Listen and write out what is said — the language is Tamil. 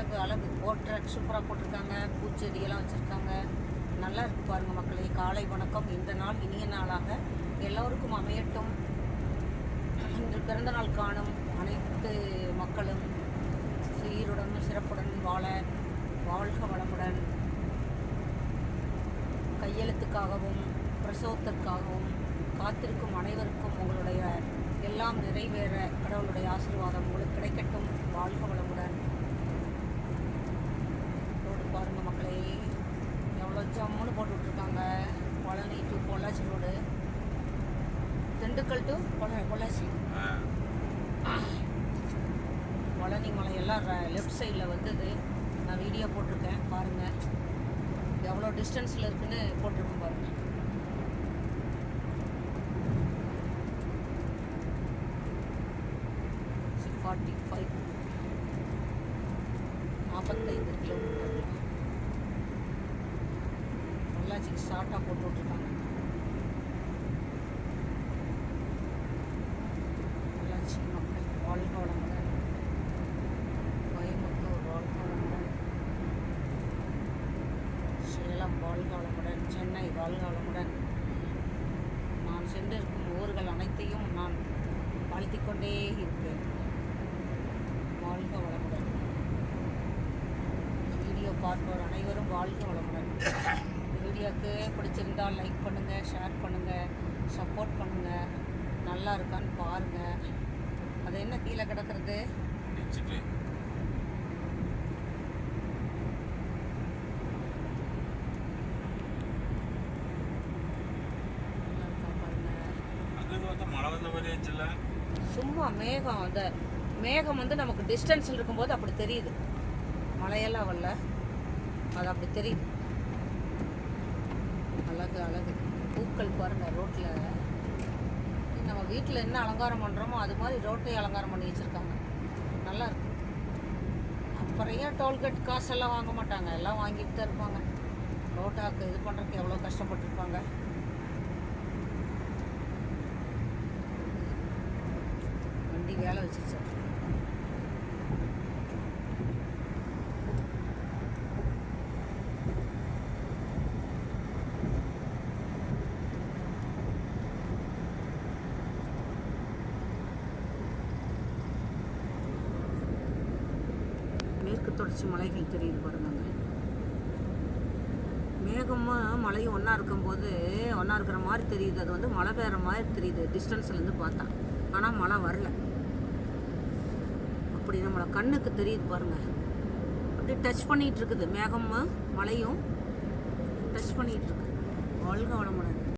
அழகு அழகு. போர்ட்ரேட் சூப்பராக போட்டிருக்காங்க. பூச்செடியெல்லாம் வச்சுருக்காங்க. நல்லா இருக்கு பாருங்கள் மக்களே. காலை வணக்கம். இந்த நாள் இனிய நாளாக எல்லோருக்கும் அமையட்டும். இன்று பிறந்த நாள் காணும் அனைத்து மக்களும் சீருடனும் சிறப்புடன் வாழ வாழ்க வளமுடன். கையெழுத்துக்காகவும் பிரசவத்திற்காகவும் காத்திருக்கும் அனைவருக்கும் உங்களுடைய எல்லாம் நிறைவேற கடவுளுடைய ஆசீர்வாதம் உங்களுக்கு கிடைக்கட்டும். வாழ்க வளம் ரோடு பாருங்க மக்களே எவ்வளோ ஜம்முன்னு போட்டு விட்ருக்காங்க Palani to Pollachi road Dindigul to பொள்ள Pollachi Palani மலையெல்லாம் லெஃப்ட் சைடில் வந்தது. நான் வீடியோ போட்டிருக்கேன் பாருங்கள் எவ்வளோ டிஸ்டன்ஸில் இருக்குன்னு போட்டிருக்கேன் பாருங்கள் ஃபார்ட்டி ஃபைவ் நாற்பத்தைந்து கிலோமீட்டர் பொள்ளாச்சிக்கு ஷார்ட்டாக போட்டு விட்ருக்காங்க பொள்ளாச்சி மக்கள் வாழ்க வளமுடன் கோயம்புத்தூர் வாழ்கவளமுடன் சேலம் வாழ்க வளமுடன் சென்னை வாழ்க நான் சென்றிருக்கும் ஊர்கள் அனைத்தையும் நான் வாழ்த்திக் கொண்டே இருப்பேன் வாழ்க வளமுடன் வீடியோ பார்ப்பவர் அனைவரும் வாழ்க வளமுடன் வீடியோக்கு பிடிச்சிருந்தால் லைக் பண்ணுங்கள் ஷேர் பண்ணுங்கள் சப்போர்ட் பண்ணுங்கள் நல்லா இருக்கான்னு பாருங்கள் அது என்ன கீழே கிடக்கிறது? பாருங்கள் சும்மா மேகம் அந்த மேகம் வந்து நமக்கு டிஸ்டன்ஸில் இருக்கும்போது அப்படி தெரியுது. மழையெல்லாம் வரல. அது அப்படி தெரியுது. அழகு அழகு. பூக்கள் பாருங்க ரோட்டில் வீட்டில் என்ன அலங்காரம் பண்ணுறோமோ அது மாதிரி ரோட்டை அலங்காரம் பண்ணி வச்சுருக்காங்க. நல்லா இருக்கு. அப்புறம் ஏன் டோல்கேட் காசெல்லாம் வாங்க மாட்டாங்க. எல்லாம் வாங்கிட்டு தான் இருப்பாங்க. ரோட்டாக்கு இது பண்ணுறதுக்கு எவ்வளோ கஷ்டப்பட்டிருப்பாங்க. வண்டி வேலை வச்சிருச்சு. தொடர்ச்சி மலைகள் தெரியுது பாருங்க மேகமும் மலையும் ஒன்றா இருக்கும்போது ஒன்றா இருக்கிற மாதிரி தெரியுது. அது வந்து மழை பெய்கிற மாதிரி தெரியுது. டிஸ்டன்ஸ்லேருந்து பார்த்தா. ஆனால் மழை வரல. அப்படி நம்மளை கண்ணுக்கு தெரியுது பாருங்க. அப்படி டச் பண்ணிகிட்டு இருக்குது. மேகமும் மலையும் டச் பண்ணிகிட்டு இருக்கு. வாழ்க வளமுடன்.